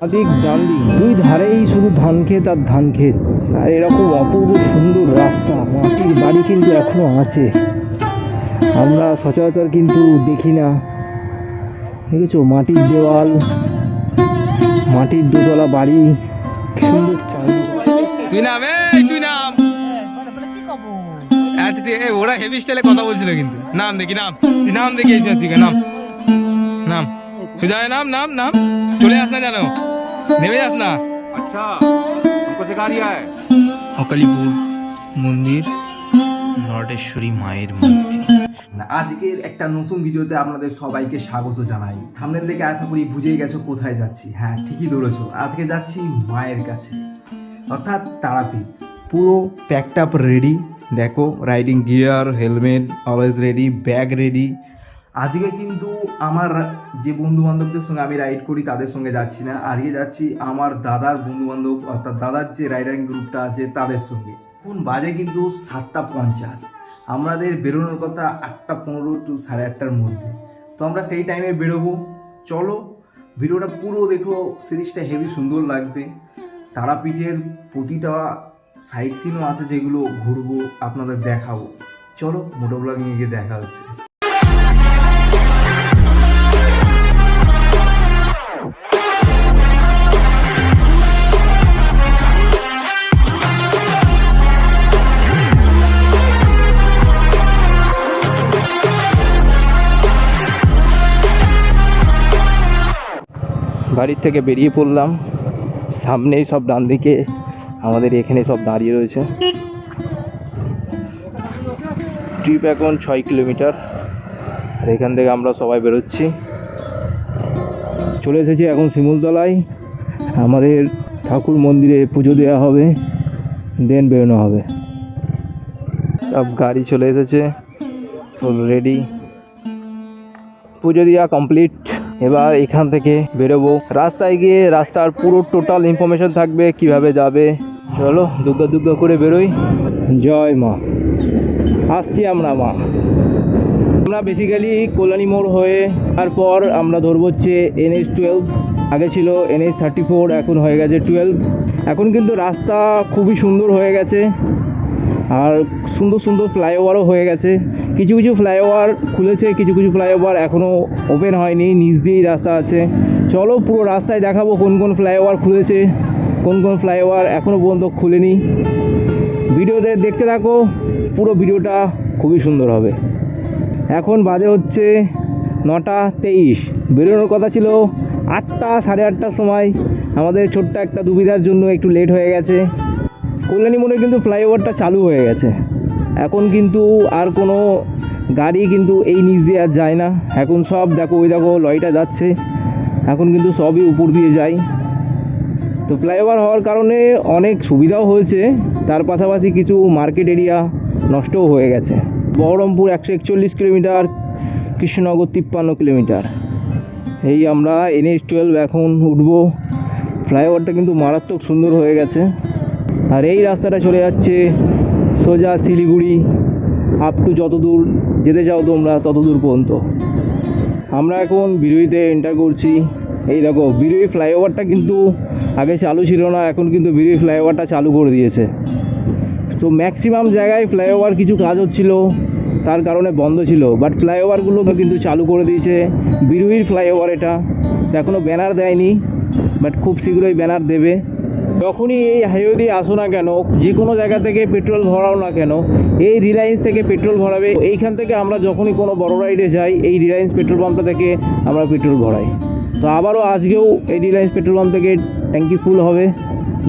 ডান দিক দুই ধারেই শুধু ধান ক্ষেত আর ধান ক্ষেত। আর এরকম অপূর্ব সুন্দর রাস্তা মাটির বাড়ি কিন্তু এখনও আছে। আমরা সচরাচর কিন্তু দেখি না। দেখেছ? মাটির দেওয়াল মাটির দোতলা বাড়ি সুন্দর হ্যাঁ, ওরা হেভি স্টাইলে কথা বলছিল কিন্তু। নাম দেখি নাম। নাম দেখি নাম। নাম। তুই জানে নাম নাম নাম চলে আস না জানো নেমে যাস না अच्छा हमको सिखा दिया है অকালিপুর মন্দির নটেশ্বরী মায়ের মূর্তি আজকের একটা নতুন ভিডিওতে আপনাদের সবাইকে স্বাগত জানাই থামনেল দেখে আশা করি বুঝেই গেছো কোথায় যাচ্ছি হ্যাঁ ঠিকই ধরেছো আজকে যাচ্ছি মায়ের কাছে অর্থাৎ তারাপীঠ পুরো প্যাকড আপ রেডি দেখো riding gear helmet always ready bag ready আজকে কিন্তু আমার যে বন্ধু বান্ধবদের সঙ্গে আমি রাইড করি, তাদের সঙ্গে যাচ্ছি না। আজকে যাচ্ছি আমার দাদার বন্ধু বান্ধব অর্থাৎ দাদার যে রাইডারিং গ্রুপটা আছে, তাদের সঙ্গে। এখন বাজে কিন্তু সাতটা পঞ্চাশ। আমাদের বেরোনোর কথা আটটা পনেরো টু সাড়ে আটটার মধ্যে। তো আমরা সেই টাইমে বেরোবো। চলো, ভিডিওটা পুরো দেখো সিরিজটা হেভি সুন্দর লাগবে। তারাপীঠের প্রতিটা সাইট সিনও আছে যেগুলো ঘুরবো, আপনাদের দেখাবো। চলো মোটো ব্লগিংয়ে গিয়ে দেখা হচ্ছে। বাড়ির থেকে বেরিয়ে পড়লাম। সামনেই সব ডান দিকে আমাদের এখানে সব দাঁড়িয়ে রয়েছে। ট্রিপ এখন ছয় কিলোমিটার। আর এখান থেকে আমরা সবাই বেরোচ্ছি। চলে এসেছি এখন শিমুলতলায়। আমাদের ঠাকুর মন্দিরে পুজো দেওয়া হবে দেন বেরোনো হবে। সব গাড়ি চলে এসেছে ফুল রেডি পুজো দেওয়া কমপ্লিট এবার এখান থেকে বেরোবো। রাস্তায় গিয়ে রাস্তার পুরো টোটাল ইনফরমেশন থাকবে কীভাবে যাবে। চলো দুগ্গা দুগ্গা করে বেরোই। জয় মা। আসছি আমরা মা। আমরা বেসিক্যালি কল্যাণী মোড় হয়ে তারপর আমরা ধরবো হচ্ছে এনএইচ টুয়েলভ আগে ছিল এনএইচ থার্টি ফোর এখন হয়ে গেছে টুয়েলভ এখন কিন্তু রাস্তা খুবই সুন্দর হয়ে গেছে। আর সুন্দর সুন্দর ফ্লাইওভারও হয়ে গেছে। কিছু কিছু ফ্লাইওভার খুলেছে, কিছু কিছু ফ্লাইওভার এখনও ওপেন হয়নি, নিচ দিয়েই রাস্তা আছে। চলো পুরো রাস্তায় দেখাবো কোন কোন ফ্লাইওভার খুলেছে, কোন কোন ফ্লাইওভার এখনও পর্যন্ত খুলেনি। ভিডিওতে দেখতে থাকো, পুরো ভিডিওটা খুবই সুন্দর হবে। এখন বাজে হচ্ছে নটা তেইশ। বেরোনোর কথা ছিল আটটা, সাড়ে আটটার সময়। আমাদের ছোট্ট একটা দুবিধার জন্য একটু লেট হয়ে গেছে। কল্যাণী মোড়ে কিন্তু ফ্লাইওভারটা চালু হয়ে গেছে। এখন কিন্তু আর কোনো গাড়ি কিন্তু এই নিচ দিয়ে আর যায় না। এখন সব দেখো, ওই দেখো, লরিটা যাচ্ছে। এখন কিন্তু সবই উপর দিয়ে যায়। তো ফ্লাইওভার হওয়ার কারণে অনেক সুবিধাও হয়েছে। তার পাশাপাশি কিছু মার্কেট এরিয়া নষ্টও হয়ে গেছে। বহরমপুর একশো একচল্লিশ কিলোমিটার, কৃষ্ণনগর তিপ্পান্ন কিলোমিটার। এই আমরা এনএইচ টুয়েলভ এখন উঠবো। ফ্লাইওভারটা কিন্তু মারাত্মক সুন্দর হয়ে গেছে। আর এই রাস্তাটা চলে যাচ্ছে সোজা শিলিগুড়ি আপ টু যত দূর যেতে চাও তোমরা তত দূর পর্যন্ত। আমরা এখন বিরুইতে এন্টার করছি। এই দেখো বিরুই ফ্লাইওভারটা কিন্তু আগে চালু ছিল না, এখন কিন্তু বিরুই ফ্লাইওভারটা চালু করে দিয়েছে। তো ম্যাক্সিমাম জায়গায় ফ্লাইওভার কিছু কাজ হচ্ছিল, তার কারণে বন্ধ ছিল। বাট ফ্লাইওভারগুলো কিন্তু চালু করে দিয়েছে বিরুইর ফ্লাইওভার এটা। এখনও ব্যানার দেয়নি বাট খুব শীঘ্রই ব্যানার দেবে। যখনই এই হাইওয়ে দিয়ে আসো না কেন যে কোনো জায়গা থেকে পেট্রোল ভরাও না কেন, এই রিলায়েন্স থেকে পেট্রোল ভরাবে। এইখান থেকে আমরা যখনই কোনো বড় রাইডে যাই, এই রিলায়েন্স পেট্রোল পাম্পটা থেকে আমরা পেট্রোল ভরাই। তো আবারও আজকেও এই রিলায়েন্স পেট্রোল পাম্প থেকে ট্যাঙ্কি ফুল হবে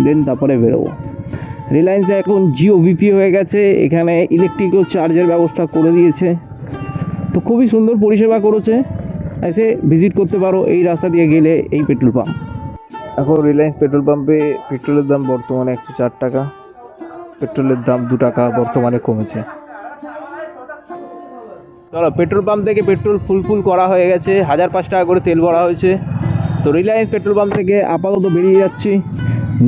দেন তারপরে বেরোবো। রিলায়েন্সে এখন জিও ভিপি হয়ে গেছে, এখানে ইলেকট্রিক্যাল চার্জের ব্যবস্থা করে দিয়েছে। তো খুবই সুন্দর পরিষেবা করেছে। এসে ভিজিট করতে পারো এই রাস্তা দিয়ে গেলে এই পেট্রোল পাম্প এখন রিলায়েন্স পেট্রোল পাম্পে পেট্রোলের দাম বর্তমানে একশো চার টাকা। পেট্রোলের দাম দু টাকা বর্তমানে কমেছে। চলো পেট্রোল পাম্প থেকে পেট্রোল ফুল ফুল করা হয়ে গেছে। হাজার পাঁচ টাকা করে তেল ভরা হয়েছে। তো রিলায়েন্স পেট্রোল পাম্প থেকে আপাতত বেরিয়ে যাচ্ছি।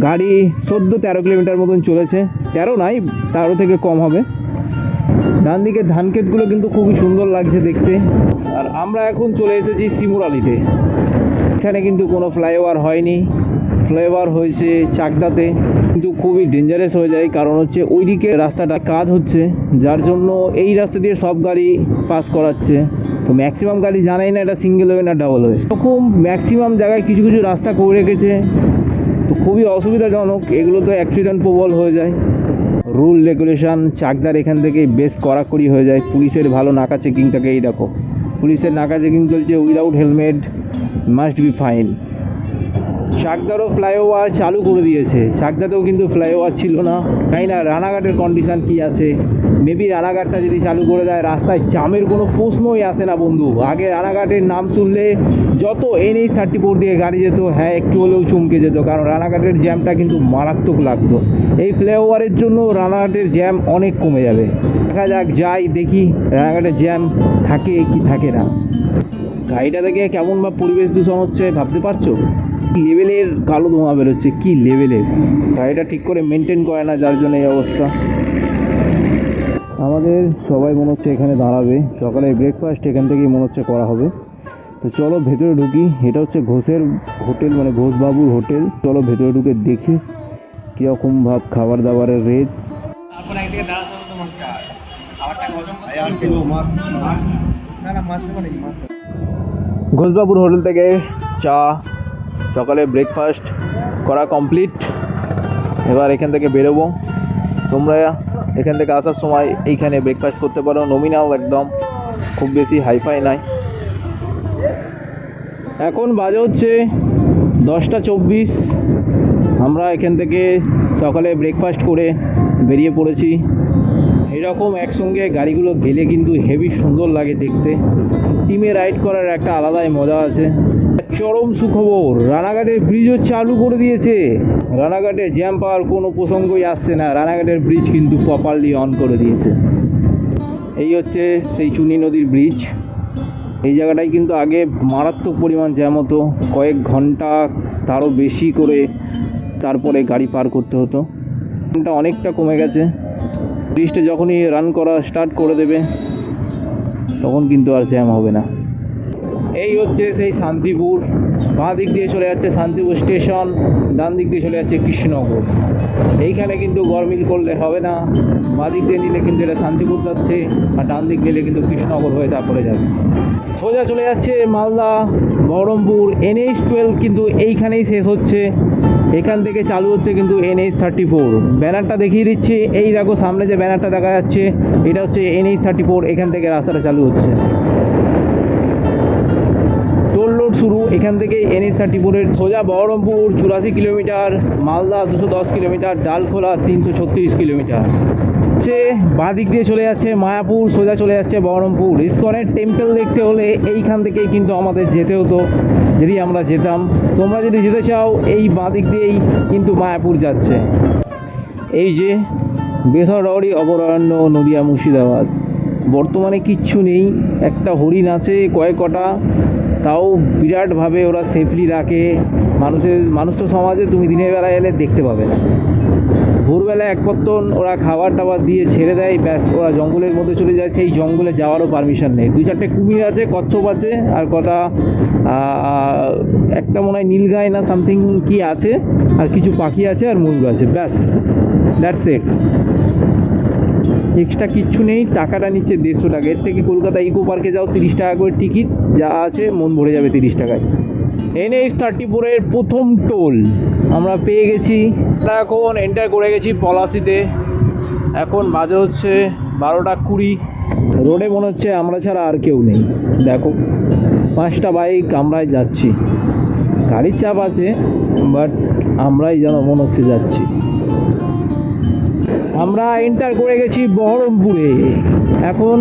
গাড়ি চোদ্দ তেরো কিলোমিটার মতন চলেছে। তেরো নাই তেরো থেকে কম হবে। ডান দিকে ধান ক্ষেতগুলো কিন্তু খুবই সুন্দর লাগছে দেখতে। আর আমরা এখন চলে এসেছি শিমুরালিতে এখানে কিন্তু কোনো ফ্লাইওভার হয়নি। ফ্লাইওভার হয়েছে চাকদাতে, কিন্তু খুবই ডেঞ্জারাস হয়ে যায়। কারণ হচ্ছে ওইদিকে রাস্তাটা কাজ হচ্ছে, যার জন্য এই রাস্তা দিয়ে সব গাড়ি পাস করাচ্ছে। তো ম্যাক্সিমাম গাড়ি জানাই না, এটা সিঙ্গেল হবে না ডাবল হবে। এরকম ম্যাক্সিমাম জায়গায় কিছু কিছু রাস্তা করে রেখেছে। তো খুবই অসুবিধাজনক, এগুলো তো অ্যাক্সিডেন্ট প্রবল হয়ে যায়। রুল রেগুলেশন চাকদার এখান থেকে বেশ কড়াকড়ি হয়ে যায়। পুলিশের ভালো নাকা চেকিং থাকে, এই দেখো। পুলিশের নাকা চেকিং চলছে without helmet must be fine চাকদারও flyover চালু করে দিয়েছে। চাকদাতেও কিন্তু ফ্লাইওভার ছিল না। তাই না, রানাঘাটের কন্ডিশন কি আছে? মেবি রানাঘাটটা যদি চালু করে দেয়, রাস্তায় জামের কোনো প্রশ্নই আসে না বন্ধু। আগে রানাঘাটের নাম শুনলে যত এনএইচ থার্টি ফোর দিয়ে গাড়ি যেত হ্যাঁ একটু হলেও চমকে যেত। কারণ রানাঘাটের জ্যামটা কিন্তু মারাত্মক লাগতো। এই ফ্লাইওভারের জন্য রানাঘাটের জ্যাম অনেক কমে যাবে। দেখা যাক, যাই, দেখি রানাঘাটের জ্যাম থাকে কি থাকে না। গাড়িটা থেকে কেমন বা পরিবেশ দূষণ হচ্ছে ভাবতে পারছ? লেভেলের কালো ধোঁয়া বেরোচ্ছে কি লেভেলের? গাড়িটা ঠিক করে মেনটেন করে না যার জন্য এই অবস্থা। আমাদের সবাই মনে হচ্ছে এখানে দাঁড়াবে। সকালে ব্রেকফাস্ট এখান থেকেই মনে হচ্ছে করা হবে। তো চলো ভেতরে ঢুকি। এটা হচ্ছে ঘোষের হোটেল মানে ঘোষবাবুর হোটেল। চলো ভেতরে ঢুকে দেখি কীরকম ভাব খাবার দাবারের রেট ঘোষবাবুর হোটেল থেকে চা, সকালে ব্রেকফাস্ট করা কমপ্লিট এবার এখান থেকে বেরোবো। তোমরা এখান থেকে আসার সময় এইখানে ব্রেকফাস্ট করতে পারো। নমিনাও একদম, খুব বেশি হাইফাই নাই। এখন বাজে হচ্ছে দশটা চব্বিশ। আমরা এখান থেকে সকালে ব্রেকফাস্ট করে বেরিয়ে পড়েছি। এরকম একসঙ্গে গাড়িগুলো গেলে কিন্তু হেভি সুন্দর লাগে দেখতে। টিমে রাইড করার একটা আলাদাই মজা আছে। চরম সুখবর, রানাঘাটের ব্রিজও চালু করে দিয়েছে। রানাঘাটে জ্যাম পাওয়ার কোনো প্রসঙ্গই আসছে না, রানাঘাটের ব্রিজ কিন্তু প্রপারলি অন করে দিয়েছে। এই হচ্ছে সেই চুনি নদীর ব্রিজ এই জায়গাটায় কিন্তু আগে মারাত্মক পরিমাণ জ্যাম হতো, কয়েক ঘণ্টা তারও বেশি করে তারপরে গাড়ি পার করতে হতো। অনেকটা কমে গেছে। ব্রিজটা যখনই রান করা স্টার্ট করে দেবে, তখন কিন্তু আর জ্যাম হবে না। এই হচ্ছে সেই শান্তিপুর। বাঁ দিক দিয়ে চলে যাচ্ছে শান্তিপুর স্টেশন ডান দিক দিয়ে চলে যাচ্ছে কৃষ্ণনগর। এইখানে কিন্তু গরমিল করলে হবে না। বাঁ দিক দিয়ে নিলে কিন্তু এটা শান্তিপুর যাচ্ছে, আর ডান দিক গেলে কিন্তু কৃষ্ণনগর হয়ে তারপরে যাবে। সোজা চলে যাচ্ছে মালদা, বহরমপুর এনএইচ টুয়েলভ কিন্তু এইখানেই শেষ হচ্ছে। এখান থেকে চালু হচ্ছে কিন্তু এনএইচ থার্টি ফোর ব্যানারটা দেখিয়ে দিচ্ছি। এই দেখো, সামনে যে ব্যানারটা দেখা যাচ্ছে, এটা হচ্ছে এনএইচ থার্টি ফোর এখান থেকে রাস্তাটা চালু হচ্ছে। টোল রোড শুরু। এখান থেকে এনএস থার্টি ফোরের সোজা বহরমপুর, চুরাশি কিলোমিটার। মালদা দুশো দশ কিলোমিটার। ডালখোলা তিনশো ছত্রিশ কিলোমিটার। হচ্ছে বাঁ দিক দিয়ে চলে যাচ্ছে মায়াপুর, সোজা চলে যাচ্ছে বহরমপুর। ইস্কনের টেম্পল দেখতে হলে এইখান থেকেই কিন্তু আমাদের যেতে হতো। যদি আমরা যেতাম, তোমরা যদি যেতে চাও, এই বাঁ দিক দিয়েই কিন্তু মায়াপুর যাচ্ছে। এই যে বেসরকারি অভয়ারণ্য নদিয়া মুর্শিদাবাদ। বর্তমানে কিচ্ছু নেই, একটা হরিণ আছে কয়েক কটা, তাও বিরাটভাবে ওরা সেফলি রাখে। মানুষের, মানুষ তো সমাজে তুমি দিনের বেলা এলে দেখতে পাবে না। ভোরবেলা এক পত্তন ওরা খাবার টাবার দিয়ে ছেড়ে দেয়, ব্যাস, ওরা জঙ্গলের মধ্যে চলে যায়, সেই জঙ্গলে যাওয়ারও পারমিশন নেই। দুই চারটে কুমির আছে, কচ্ছপ আছে, আর কটা একটা মনে হয় নীলগাই না সামথিং কি আছে, আর কিছু পাখি আছে আর মুরগ আছে, ব্যাস দ্যাটস ইট এক্সট্রা কিচ্ছু নেই, টাকাটা নিচ্ছে দেড়শো টাকা। এর থেকে কলকাতা ইকো পার্কে যাও, তিরিশ টাকা করে টিকিট যা আছে, মন ভরে যাবে তিরিশ টাকায়। এনএইচ থার্টি ফোরের প্রথম টোল আমরা পেয়ে গেছি। আমরা এখন এন্টার করে গেছি পলাশিতে। এখন বাজে হচ্ছে বারোটা কুড়ি। রোডে মনে হচ্ছে আমরা ছাড়া আর কেউ নেই। দেখো, পাঁচটা বাইক আমরাই যাচ্ছি। গাড়ির চাপ আছে বাট আমরাই যেন মনে হচ্ছে যাচ্ছি। আমরা এন্টার করে গেছি বহরমপুরে। এখন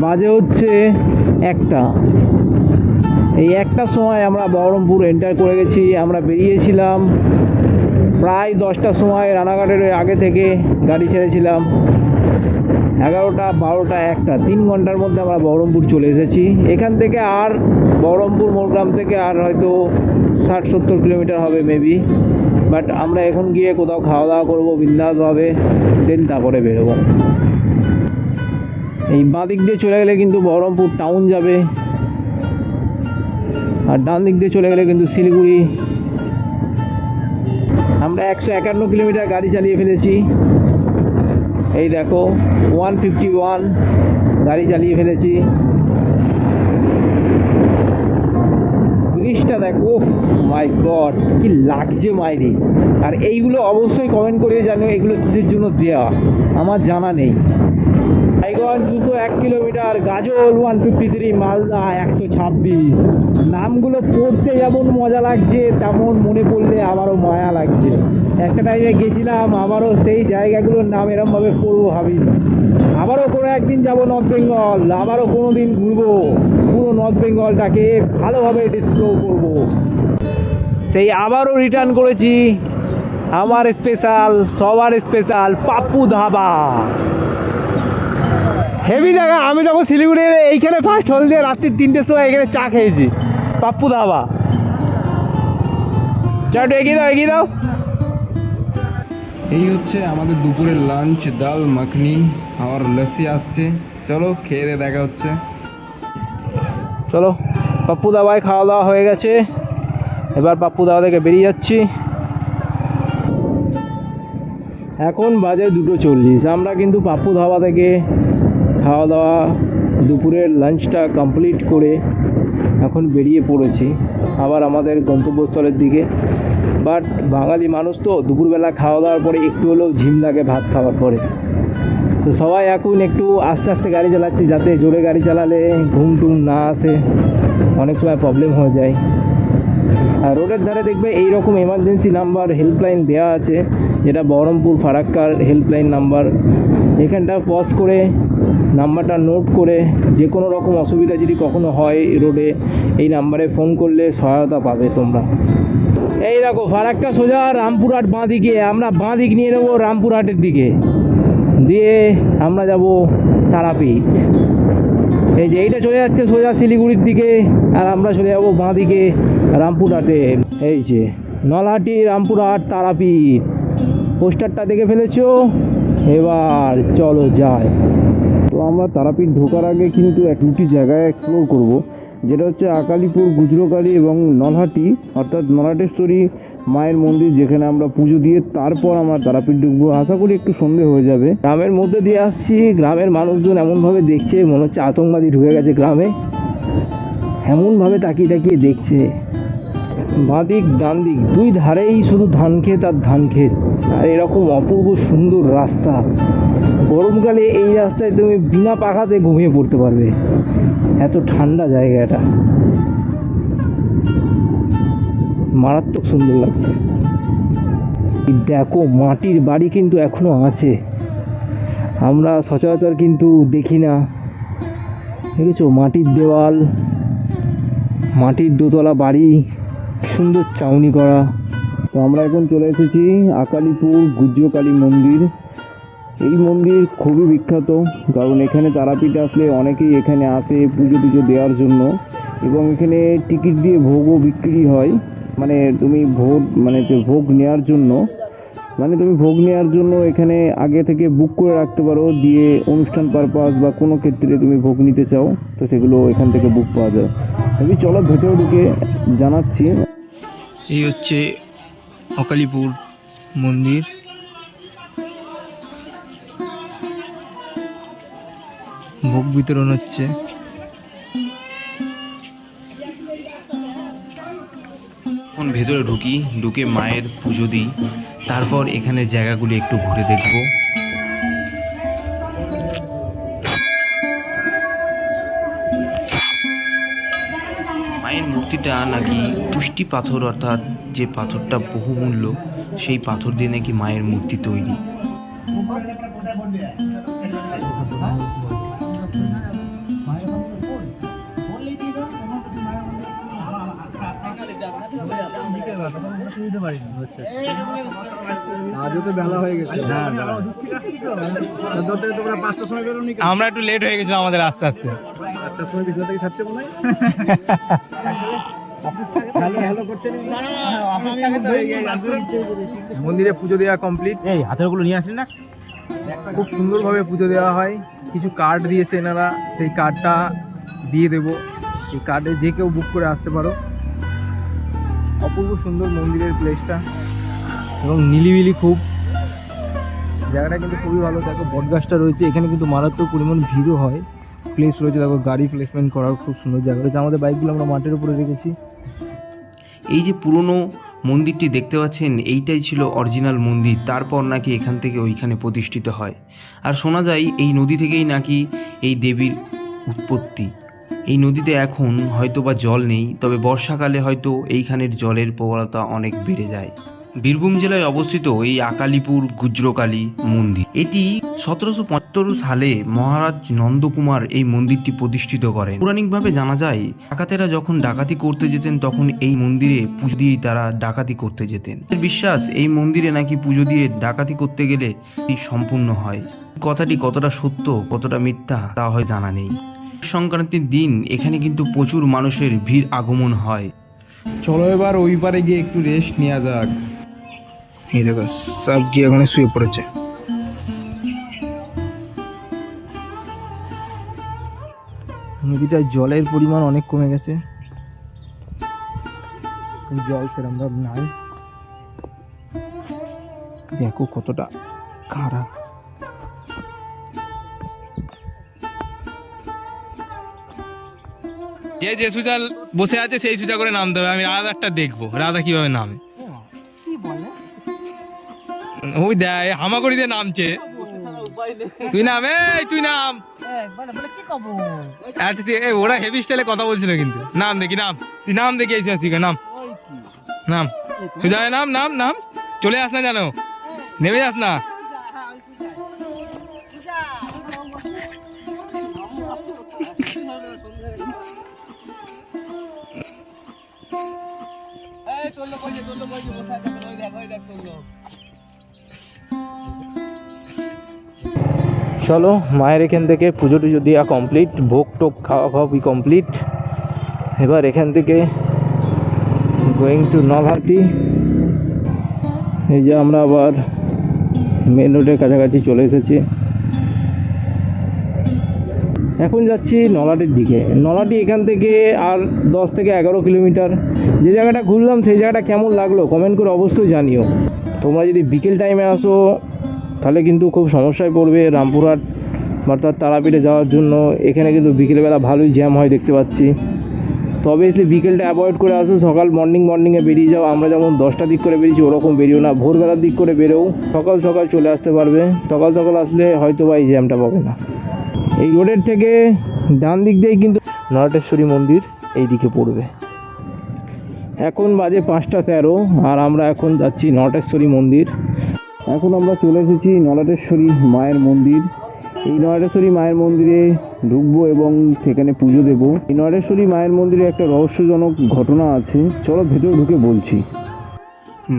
বাজে হচ্ছে একটা। এই একটা সময় আমরা বহরমপুর এন্টার করে গেছি, আমরা বেরিয়েছিলাম। প্রায় দশটার সময় রানাঘাটের আগে থেকে গাড়ি ছেড়েছিলাম। এগারোটা, বারোটা, একটা, তিন ঘণ্টার মধ্যে আমরা বহরমপুর চলে এসেছি। এখান থেকে আর বহরমপুর মোরগ্রাম থেকে আর হয়তো ষাট, সত্তর কিলোমিটার হবে মেবি বাট আমরা এখন গিয়ে কোথাও খাওয়া দাওয়া করব বিন্দাসভাবে দেন তারপরে বেরোবো। এই বাঁ দিক দিয়ে চলে গেলে কিন্তু বহরমপুর টাউন যাবে। আর ডান দিক দিয়ে চলে গেলে কিন্তু শিলিগুড়ি। আমরা একশো একান্ন কিলোমিটার গাড়ি চালিয়ে ফেলেছি। এই দেখো ওয়ান ফিফটি ওয়ান গাড়ি চালিয়ে ফেলেছি। ব্রিজটা দেখো মাই গড কি লাগছে মাইরি আর এইগুলো অবশ্যই কমেন্ট করে জানো এগুলো কিসের জন্য দেওয়া আমার জানা নেই। রায়গঞ্জ দুশো এক কিলোমিটার, গাজল ওয়ান ফিফটি থ্রি মালদা একশো ছাব্বিশ। নামগুলো পড়তে যেমন মজা লাগছে, তেমন মনে পড়লে আমারও মায়া লাগছে। একটা টাইমে গেছিলাম আবারও সেই জায়গাগুলোর নাম এরমভাবে পড়ব ভাবিনি আবারও কোনো একদিন যাব নর্থ বেঙ্গল আবারও কোনো দিন ঘুরবো। পুরো নর্থ বেঙ্গলটাকে ভালোভাবে ডিসপ্লো করব। সেই আবারও রিটার্ন করেছি, আমার স্পেশাল সবার স্পেশাল পাপ্পু ধাবা। হেভি জায়গা। আমি যখন শিলিগুড়ি এইখানে ফার্স্ট হল দিয়ে রাত্রি তিনটের সময় এখানে চা খেয়েছি। পাপ্পু ধাবা চা চাটু এগিয়ে দাও এগিয়ে দাও। এই হচ্ছে আমাদের দুপুরের লাঞ্চ ডাল মাখনি আর লস্যি আসছে। চলো খেয়ে দিয়ে দেখা হচ্ছে। চলো পাপ্পু দাবায় খাওয়া দাওয়া হয়ে গেছে। এবার পাপ্পু দাওয়া থেকে বেরিয়ে যাচ্ছি। এখন বাজে দুটো চল্লিশ। আমরা কিন্তু পাপ্পু ধাবা থেকে খাওয়া দাওয়া দুপুরের লাঞ্চটা কমপ্লিট করে এখন বেরিয়ে পড়েছি। আবার আমাদের গন্তব্যস্থলের দিকে। বাট বাঙালি মানুষ তো দুপুরবেলা খাওয়া দাওয়ার পরে একটু হলেও ঝিম লাগে ভাত খাওয়ার পরে। তো সবাই এখন একটু আস্তে আস্তে গাড়ি চালাচ্ছি যাতে জোরে গাড়ি চালালে ঘুম টুম না আসে। অনেক সময় প্রবলেম হয়ে যায়। আর রোডের ধারে দেখবে এই রকম এমার্জেন্সি নাম্বার হেল্পলাইন দেওয়া আছে। যেটা বহরমপুর ফারাক্কার হেল্পলাইন নাম্বার এখানটা পজ করে নাম্বারটা নোট করে যে কোনো রকম অসুবিধা যদি কখনো হয় রোডে এই নাম্বারে ফোন করলে সহায়তা পাবে তোমরা। এই দেখো, ফারাক্কা সোজা রামপুরহাট বাঁ দিকে আমরা বাঁ দিক নিয়ে নেব রামপুরহাটের দিকে। দিয়ে আমরা যাব তারাপীঠ। এই যে এইটা চলে যাচ্ছে সোজা শিলিগুড়ির দিকে, আর আমরা চলে যাব বাঁ দিকে রামপুরহাটে। এই যে নলহাটি, রামপুরহাট, তারাপীঠ। পোস্টারটা দেখে ফেলেছো? এবার চলো তো আমরা তারাপীঠ ঢোকার আগে কিন্তু এক দুটি জায়গায় এক্সপ্লোর করব। যেটা হচ্ছে আকালিপুর গুজরকালী এবং নলহাটি, অর্থাৎ নলহাটেশ্বরী মায়ের মন্দির যেখানে আমরা পুজো দিয়ে তারপর আমরা তারাপীঠ ঢুকবো। আশা করি একটু সন্ধে হয়ে যাবে। গ্রামের মধ্যে দিয়ে আসছি। গ্রামের মানুষজন এমনভাবে দেখছে, মনে হচ্ছে আতঙ্কবাদী ঢুকে গেছে গ্রামে। এমনভাবে তাকিয়ে তাকিয়ে দেখছে। বাঁদিক ডান দিক দুই ধারেই শুধু ধান ক্ষেত আর ধান ক্ষেত। আর এরকম অপূর্ব সুন্দর রাস্তা। গরমকালে এই রাস্তায় তুমি বিনা পাখাতে ঘুমিয়ে পড়তে পারবে। এত ঠান্ডা জায়গা এটা মারাত্মক সুন্দর লাগছে। দেখো, মাটির বাড়ি কিন্তু এখনও আছে। আমরা সচরাচর কিন্তু দেখি না। দেখেছ? মাটির দেওয়াল, মাটির দোতলা বাড়ি। সুন্দর চাউনি করা। তো আমরা এখন চলে এসেছি আকালিপুর গুজ্জকালী মন্দির। এই মন্দির খুবই বিখ্যাত, কারণ এখানে তারাপীঠ আসলে অনেকেই এখানে আসে পুজো টুজো দেওয়ার জন্য এবং এখানে টিকিট দিয়ে ভোগও বিক্রি হয়। মানে তুমি ভোগ মানে ভোগ নেওয়ার জন্য মানে তুমি ভোগ নেওয়ার জন্য এখানে আগে থেকে বুক করে রাখতে পারো, দিয়ে অনুষ্ঠান পারপাস বা কোনো ক্ষেত্রে তুমি ভোগ নিতে চাও, তো সেগুলো এখান থেকে বুক পাওয়া যায়। আমি চলো ভেতরে ঢুকে জানাচ্ছি এই হচ্ছে অকালিপুর মন্দির ভোগ বিতরণ হচ্ছে এখন ভেতরে ঢুকি ঢুকে মায়ের পুজো দিই তারপর এখানে জায়গাগুলি একটু ঘুরে দেখব। মূর্তিটা নাকি পুষ্টি পাথর অর্থাৎ যে পাথরটা বহুমূল্য, সেই পাথর দিয়ে নাকি মায়ের মূর্তি তৈরি। আমরা একটু লেট হয়ে গেছিলাম আমাদের আস্তে আস্তে। আটটার সময় কিছু মন্দিরে পুজো দেওয়া কমপ্লিট এই হাতেরগুলো নিয়ে আসলি না? খুব সুন্দরভাবে পুজো দেওয়া হয়। কিছু কার্ড দিয়েছে এনারা সেই কার্ডটা দিয়ে দেবো। এই কার্ডে যে কেউ বুক করে আসতে পারো। অপূর্ব সুন্দর মন্দিরের প্লেসটা এবং নিলিবিলি খুব। জায়গাটা কিন্তু খুবই ভালো। দেখো বটগাছটা রয়েছে। এখানে কিন্তু মারাত্মক পরিমাণ ভিড়ও হয়। প্লেস রয়েছে, দেখো, গাড়ি প্লেসমেন্ট করার খুব সুন্দর জায়গা রয়েছে। আমাদের বাইকগুলো আমরা মাঠের উপরে রেখেছি। এই যে পুরনো মন্দিরটি দেখতে পাচ্ছেন, এইটাই ছিল অরিজিনাল মন্দির। তারপর নাকি এখান থেকে ওইখানে প্রতিষ্ঠিত হয়। আর শোনা যায়, এই নদী থেকেই নাকি এই দেবীর উৎপত্তি। এই নদীতে এখন হয়তো বা জল নেই, তবে বর্ষাকালে হয়তো এইখানের জলের প্রবলতা অনেক বেড়ে যায়। বীরভূম জেলায় অবস্থিত এই আকালিপুর গুজ্রকালী মন্দির, এটি সতেরোশো পঁচাত্তর সালে মহারাজ নন্দকুমার এই মন্দিরটি প্রতিষ্ঠিত করেন। পৌরাণিকভাবে জানা যায়, ডাকাতেরা যখন ডাকাতি করতে যেতেন, তখন এই মন্দিরে পুজো দিয়েই তারা ডাকাতি করতে যেতেন। বিশ্বাস, এই মন্দিরে নাকি পুজো দিয়ে ডাকাতি করতে গেলে সম্পূর্ণ হয়। কথাটি কতটা সত্য, কতটা মিথ্যা, তা হয় জানা নেই। সংক্রান্তির দিন এখানে কিন্তু প্রচুর মানুষের ভিড় আগমন হয়। চলো এবার ওই পারে গিয়ে একটু রেস্ট নেওয়া যাক। এই দেখো সব গিয়ে ওখানে শুয়ে পড়েছে। নদীটায় জলের পরিমাণ অনেক কমে গেছে। জল সেরকম নাই। দেখো কতটা খারাপ। যে যে সুজা বসে আছে সেই সুজা করে নামতে হবে আমি রাধারটা দেখব। রাধা কীভাবে নামে? ওই দেয় হামাগুড়ি দিয়ে নামছে। তুই নাম এই তুই নাম। ওরা হেভি স্টাইলে কথা বলছিল কিন্তু। নাম দেখি নাম। তুই নাম দেখি এসে আসি নাম। নাম। সুজা নাম নাম নাম। চলে আস না জানো নেমে যাস না। চলো, মায়ের এখান থেকে পুজো টুজো দেওয়া কমপ্লিট ভোগ টোক খাওয়া খাওয়াবি কমপ্লিট এবার এখান থেকে গোয়িং টু নলহাটি। এই যে আমরা আবার মেন রোডের কাছাকাছি চলে এসেছি। এখন যাচ্ছি নলাটির দিকে। নলাটি এখান থেকে আর দশ থেকে এগারো কিলোমিটার। যে জায়গাটা ঘুরলাম, সেই জায়গাটা কেমন লাগল? কমেন্ট করে অবশ্যই জানিও। তোমরা যদি বিকেল টাইমে আসো, তাহলে কিন্তু খুব সমস্যায় পড়বে রামপুরহাট, অর্থাৎ তারাপীঠে যাওয়ার জন্য। এখানে কিন্তু বিকেলবেলা ভালোই জ্যাম হয়, দেখতে পাচ্ছি। তবে অবভিয়াসলি বিকেলটা অ্যাভয়েড করে আসো, সকাল মর্নিং মর্নিংয়ে বেরিয়ে যাও। আমরা যেমন দশটার দিক করে বেরিয়েছি, ওরকম বেরিও না। ভোরবেলার দিক করে বেরোও। সকাল সকাল চলে আসতে পারবে। সকাল সকাল আসলে হয়তো বা এই জ্যামটা পাবে না। এই রোডের থেকে ডান দিক দিয়েই কিন্তু নরটেশ্বরী মন্দির এই দিকে পড়বে। এখন বাজে পাঁচটা তেরো, আর আমরা এখন যাচ্ছি নটেশ্বরী মন্দির। এখন আমরা চলে এসেছি নলাটেশ্বরী মায়ের মন্দির। এই নয়টেশ্বরী মায়ের মন্দিরে ঢুকবো এবং সেখানে পুজো দেব। এই নয়টেশ্বরী মায়ের মন্দিরে একটা রহস্যজনক ঘটনা আছে। চলো ভেতরে ঢুকে বলছি।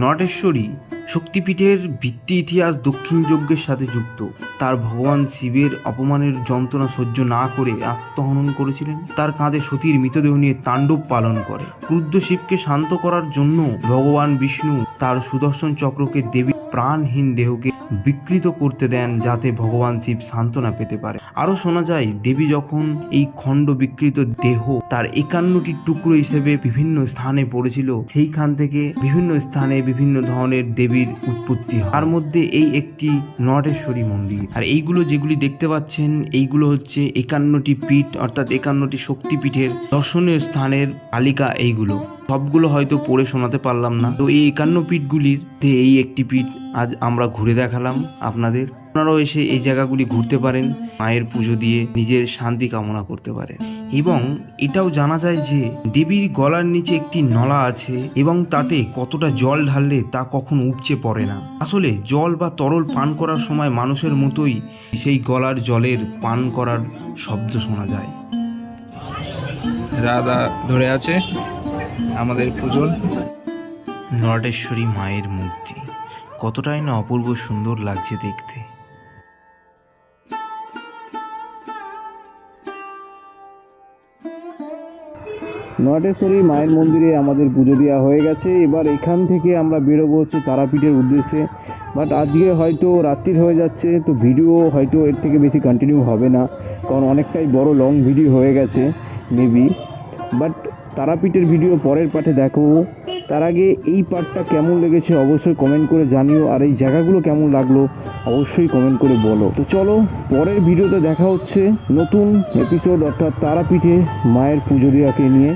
নটেশ্বরী শক্তিপীঠের ভিত্তি ইতিহাস দক্ষিণ যজ্ঞের সাথে যুক্ত। তার ভগবান শিবের অপমানের যন্ত্রণা সহ্য না করে আত্মহনন করেছিলেন। তার কাঁধে সতীর মৃতদেহ নিয়ে তাণ্ডব পালন করে। ক্রুদ্ধ শিবকে শান্ত করার জন্য ভগবান বিষ্ণু তার সুদর্শন চক্রকে দেবী প্রাণহীন দেহকে বিকৃত করতে দেন যাতে ভগবান শিব সান্ত্বনা পেতে পারে। আরও শোনা যায়, দেবী যখন এই খণ্ড বিকৃত দেহ তার একান্নটি টুকরো হিসেবে বিভিন্ন স্থানে পড়েছিল, সেইখান থেকে বিভিন্ন স্থানে বিভিন্ন ধরনের দেবীর উৎপত্তি তার মধ্যে এই একটি নটেশ্বরী মন্দির। আর এইগুলো যেগুলি দেখতে পাচ্ছেন, এইগুলো হচ্ছে একান্নটি পীঠ, অর্থাৎ একান্নটি শক্তিপীঠের দর্শনীয় স্থানের তালিকা এইগুলো। সবগুলো হয়তো পড়ে শোনাতে পারলাম না। তো এই একান্ন পীঠগুলির এই একটি পিঠ আজ আমরা ঘুরে দেখালাম আপনাদের। আপনারাও এসে এই জায়গাগুলি ঘুরতে পারেন, মায়ের পুজো দিয়ে নিজের শান্তি কামনা করতে পারেন। এবং এটাও জানা যায় যে দেবীর গলার নিচে একটি নলা আছে এবং তাতে কতটা জল ঢাললে তা কখনো উপচে পড়ে না। আসলে জল বা তরল পান করার সময় মানুষের মতোই সেই গলার জলের পান করার শব্দ শোনা যায়। রাধা ধরে আছে। আমাদের পুজোর। নটেশ্বরী মায়ের মূর্তি। কতটাই না অপূর্ব সুন্দর লাগছে দেখতে। নটেশ্বরী মায়ের মন্দিরে আমাদের পুজো দেওয়া হয়ে গেছে। এবার এখান থেকে আমরা বেরোবো হচ্ছে তারাপীঠের উদ্দেশ্যে। বাট আজকে হয়তো রাত্রির হয়ে যাচ্ছে তো ভিডিও হয়তো এর থেকে বেশি কন্টিনিউ হবে না। কারণ অনেকটাই বড় লং ভিডিও হয়ে গেছে মেবি বাট তারাপীঠের ভিডিও পরের পাঠে দেখাবো তার আগে এই পার্টটা কেমন লেগেছে অবশ্যই কমেন্ট করে জানিও, আর এই জায়গাগুলো কেমন লাগল অবশ্যই কমেন্ট করে বলো। তো চলো, পরের ভিডিওতে দেখা হচ্ছে নতুন এপিসোড অর্থাৎ তারাপীঠে মায়ের পুজো দেওয়াকে নিয়ে।